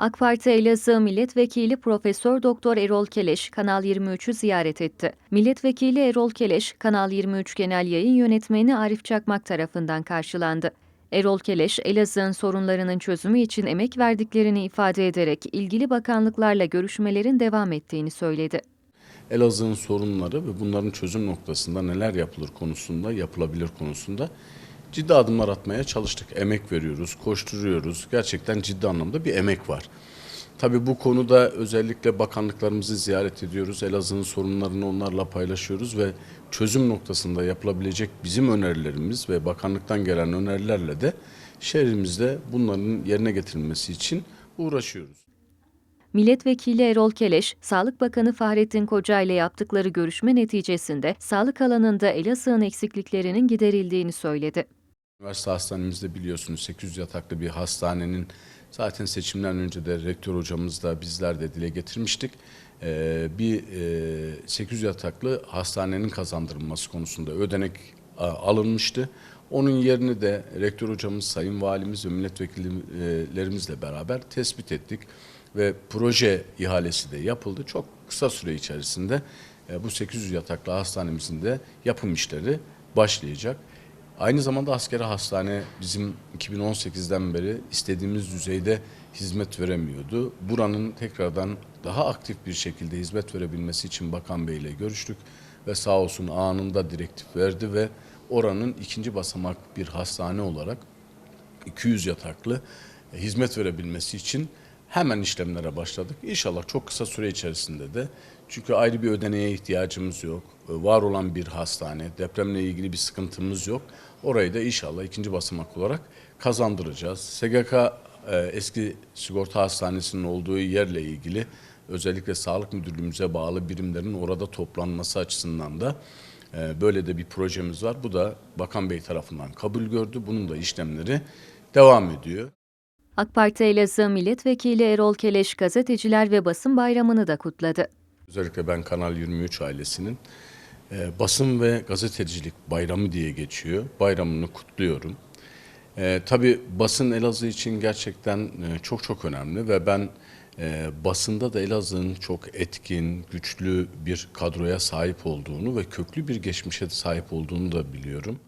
AK Parti Elazığ Milletvekili Profesör Doktor Erol Keleş Kanal 23'ü ziyaret etti. Milletvekili Erol Keleş, Kanal 23 Genel Yayın Yönetmeni Arif Çakmak tarafından karşılandı. Erol Keleş, Elazığ'ın sorunlarının çözümü için emek verdiklerini ifade ederek ilgili bakanlıklarla görüşmelerin devam ettiğini söyledi. Elazığ'ın sorunları ve bunların çözüm noktasında neler yapılır konusunda, yapılabilir konusunda ciddi adımlar atmaya çalıştık. Emek veriyoruz, koşturuyoruz. Gerçekten ciddi anlamda bir emek var. Tabii bu konuda özellikle bakanlıklarımızı ziyaret ediyoruz. Elazığ'ın sorunlarını onlarla paylaşıyoruz ve çözüm noktasında yapılabilecek bizim önerilerimiz ve bakanlıktan gelen önerilerle de şehrimizde bunların yerine getirilmesi için uğraşıyoruz. Milletvekili Erol Keleş, Sağlık Bakanı Fahrettin Koca ile yaptıkları görüşme neticesinde sağlık alanında Elazığ'ın eksikliklerinin giderildiğini söyledi. Üniversite hastanemizde biliyorsunuz 800 yataklı bir hastanenin zaten seçimden önce de rektör hocamız da bizler de dile getirmiştik. Ee, bir e, 800 yataklı hastanenin kazandırılması konusunda ödenek a, alınmıştı. Onun yerini de rektör hocamız, sayın valimiz ve milletvekillerimizle beraber tespit ettik ve proje ihalesi de yapıldı. Çok kısa süre içerisinde e, bu 800 yataklı hastanemizin de yapım işleri başlayacak. Aynı zamanda askeri hastane bizim 2018'den beri istediğimiz düzeyde hizmet veremiyordu. Buranın tekrardan daha aktif bir şekilde hizmet verebilmesi için Bakan Bey ile görüştük ve sağ olsun anında direktif verdi ve oranın ikinci basamak bir hastane olarak 200 yataklı hizmet verebilmesi için hemen işlemlere başladık. İnşallah çok kısa süre içerisinde de çünkü ayrı bir ödeneğe ihtiyacımız yok. E, Var olan bir hastane, depremle ilgili bir sıkıntımız yok. Orayı da inşallah ikinci basamak olarak kazandıracağız. SGK e, eski sigorta hastanesinin olduğu yerle ilgili özellikle sağlık müdürlüğümüze bağlı birimlerin orada toplanması açısından da e, böyle de bir projemiz var. Bu da Bakan Bey tarafından kabul gördü. Bunun da işlemleri devam ediyor. AK Parti Elazığ Milletvekili Erol Keleş gazeteciler ve basın bayramını da kutladı. Özellikle ben Kanal 23 ailesinin e, basın ve gazetecilik bayramı diye geçiyor. Bayramını kutluyorum. E, tabii basın Elazığ için gerçekten e, çok çok önemli ve ben e, basında da Elazığ'ın çok etkin, güçlü bir kadroya sahip olduğunu ve köklü bir geçmişe sahip olduğunu da biliyorum.